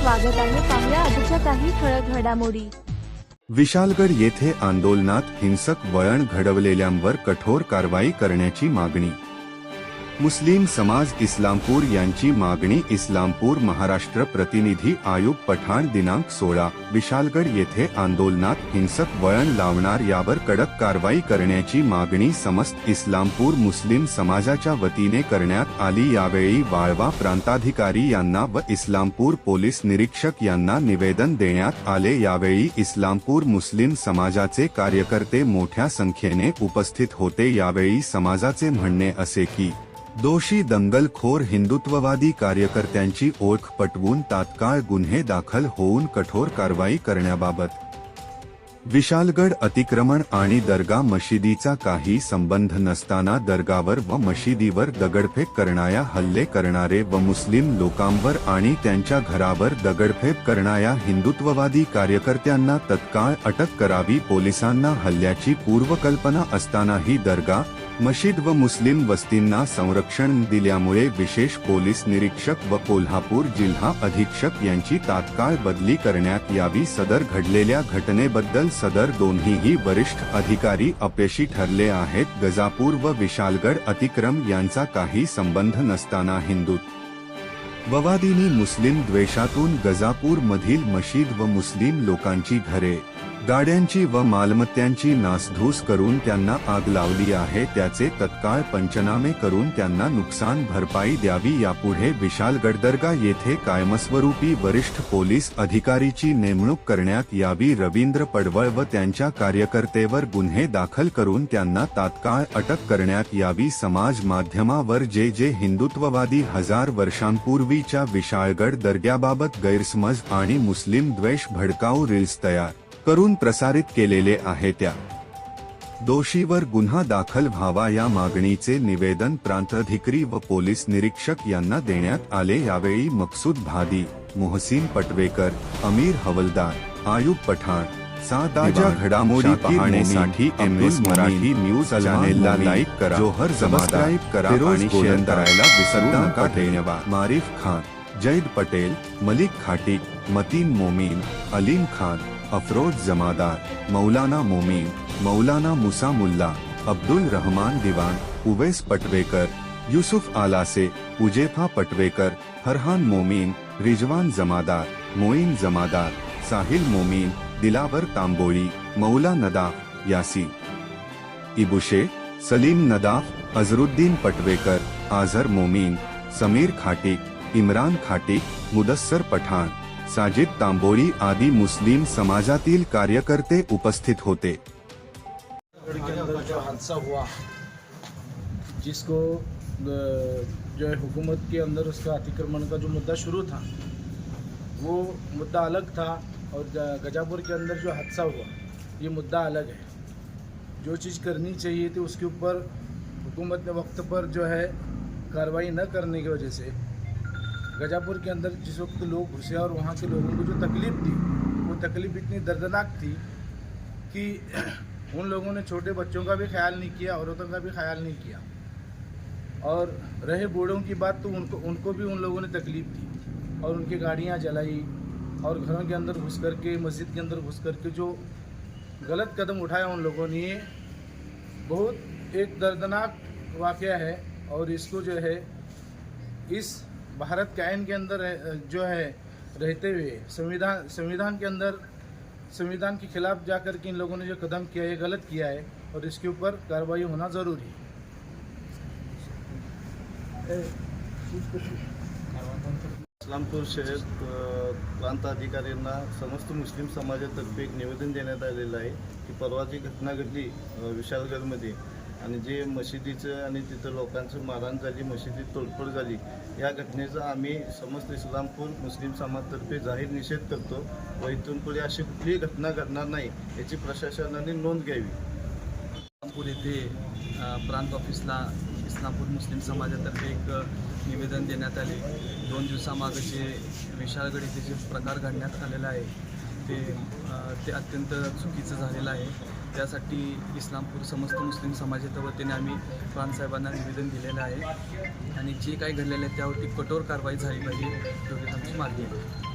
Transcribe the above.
स्वागत आहे पाहुया आजच्या काही ठळक घडामोडी. विशालगड येथे आंदोलनात हिंसक वळण घडवलेल्यांवर कठोर कारवाई करण्याची मागणी. मुस्लिम समाज इस्लामपूर यांची मागणी इस्लामपूर महाराष्ट्र प्रतिनिधी आयोग पठाण दिनांक सोळा विशालगड येथे आंदोलनात हिंसक वळण लावणार यावर कडक कारवाई करण्याची मागणी समस्त इस्लामपूर मुस्लिम समाजाच्या वतीने करण्यात आली. यावेळी वाळवा प्रांताधिकारी यांना व इस्लामपूर पोलीस निरीक्षक यांना निवेदन देण्यात आले. यावेळी इस्लामपूर मुस्लिम समाजाचे कार्यकर्ते मोठ्या संख्येने उपस्थित होते. यावेळी समाजाचे म्हणणे असे की दोषी दंगलखोर हिंदुत्ववादी कार्यकर्त्यांची ओळख पटवून तात्काळ गुन्हे दाखल होऊन कठोर कारवाई करण्याबाबत विशालगड अतिक्रमण आणि दर्गा मशिदीचा काही संबंध नसताना दर्गावर व मशिदीवर दगडफेक करणाऱ्या हल्ले करणारे व मुस्लिम लोकांवर आणि त्यांच्या घरावर दगडफेक करणाऱ्या हिंदुत्ववादी कार्यकर्त्यांना तत्काळ अटक करावी पोलिसांना हल्ल्याची पूर्वकल्पना असतानाही दर्गा मशीद व मुस्लिम वस्तींना संरक्षण दिल्यामुळे विशेष पोलीस निरीक्षक व कोल्हापूर जिल्हा अधीक्षक यांची तात्काळ बदली करण्यात यावी सदर घडलेल्या घटनेबद्दल सदर दोन्हीही वरिष्ठ अधिकारी अपयशी ठरले आहेत. गजापूर व विशालगड अतिक्रम यांचा काही संबंध नसताना हिंदूत ववादिनी मुस्लिम द्वेषातून गजापूर मधील मशीद व मुस्लिम लोकांची घरे गाड्यांची व मालमत्त्यांची नासधूस करून त्यांना आग लावली आहे त्याचे तत्काळ पंचनामे करून त्यांना नुकसान भरपाई द्यावी यापुढे विशाल गडदर्गा येथे कायमस्वरूपी वरिष्ठ पोलीस अधिकारीची नेमणूक करण्यात यावी रवींद्र पडवळ व त्यांच्या कार्यकर्तेवर गुन्हे दाखल करून त्यांना तात्काळ अटक करण्यात यावी समाज माध्यमावर जे जे हिंदुत्ववादी हजार वर्षांपूर्वीच्या विशाळगड दर्ग्याबाबत गैरसमज आणि मुस्लिम द्वेष भडकाऊ रील्स तयार करून प्रसारित केलेले आहे त्या. दोषीवर गुन्हा दाखल व्हावा या मागणीचे निवेदन प्रांताधिकारी व पोलीस निरीक्षक यांना देण्यात आले यावेळी मकसूद भादी मोहसीन पटवेकर अमीर हवलदार आयुब पठाण ताज्या घडामोडी पाहण्यासाठी एम एस मराठी न्यूज चॅनेलला लाईक करा जोहर सबस्क्राईब करा आणि शेअर करायला विसरू नका. धन्यवाद. मारिफ खान जैद पटेल मलिक खाटिक मतीन मोमीन अलीम खान अफरोज जमादार मौलाना मोमीन, मौलाना मुसा मुल्ला अब्दुल रहमान दिवान, उवैस पटवेकर, युसुफ आलासे उजेफा पटवेकर फरहान मोमीन, रिजवान जमादार मोइन जमादार साहिल मोमीन, दिलावर तांबोली, मौला नदाफ, यासी। इबुशे सलीम नदाफ, अजरुद्दीन पटवेकर आझर मोमीन, समीर खाटिक, इमरान खाटिक, मुदस्सर पठाण साजिद तांबोळी आदी मुस्लिम समाजातील कार्यकर्ते उपस्थित होते. हादसा हुआ, जिसको जो है हुकूमत के अंदर उसका अतिक्रमण का जो मुद्दा शुरू था, वो मुद्दा अलग था और गजापुर के अंदर जो हादसा हुआ, ये मुद्दा अलग है। जो चीज़ करनी चाहिए थी उसके ऊपर हुकूमत ने वक्त पर जो है कार्रवाई न करने की वजह से गजापुर के अंदर जिस वक्त लोग घुसे और वहाँ के लोगों को जो तकलीफ़ थी, वो तकलीफ़ इतनी दर्दनाक थी कि उन लोगों ने छोटे बच्चों का भी ख्याल नहीं किया, औरतों का भी ख्याल नहीं किया। और रहे बूढ़ों की बात तो उनको उनको भी उन लोगों ने तकलीफ़ दी और उनकी गाड़ियाँ जलाई और घरों के अंदर घुस करके, मस्जिद के अंदर घुस करके जो गलत कदम उठाया उन लोगों ने बहुत एक दर्दनाक वाक़ है और इसको जो है, इस भारत के आयन के अंदर जो है रहते हुए संविधान संविधान के अंदर संविधान के खिलाफ जाकर के इन लोगों ने जो कदम किया है गलत किया है और इसके ऊपर कार्रवाई होना ज़रूरी है। इस्लामपूर शहर प्रांत अधिकाऱ्यांना समस्त मुस्लिम समाजातर्फे एक निवेदन देण्यात आलेलं आहे की परवा जी घटना घडली विशालगडमध्ये आणि जे मशिदीचं आणि तिथं लोकांचं मारहाण झाली मशिदीत तोडफोड झाली या घटनेचा आम्ही समस्त इस्लामपूर मुस्लिम समाजतर्फे जाहीर निषेध करतो व इथून पुढे अशी कुठलीही घटना घडणार नाही याची प्रशासनाने नोंद घ्यावी. इस्लामपूर येथे प्रांत ऑफिसला इस्लामपूर मुस्लिम समाजातर्फे एक निवेदन देण्यात आले. दोन दिवसामागचे विशाळगड येथे जे प्रकार घडण्यात आलेला आहे ते ते अत्यंत चुकीचं झालेलं आहे. त्यासाठी इस्लामपूर समस्त मुस्लिम समाजाच्या वतीने आम्ही प्रांतसाहेबांना निवेदन दिलेलं आहे. आणि जे काही घडलेलं आहे त्यावरती कठोर कारवाई झाली पाहिजे एवढीच आमची मागणी आहे.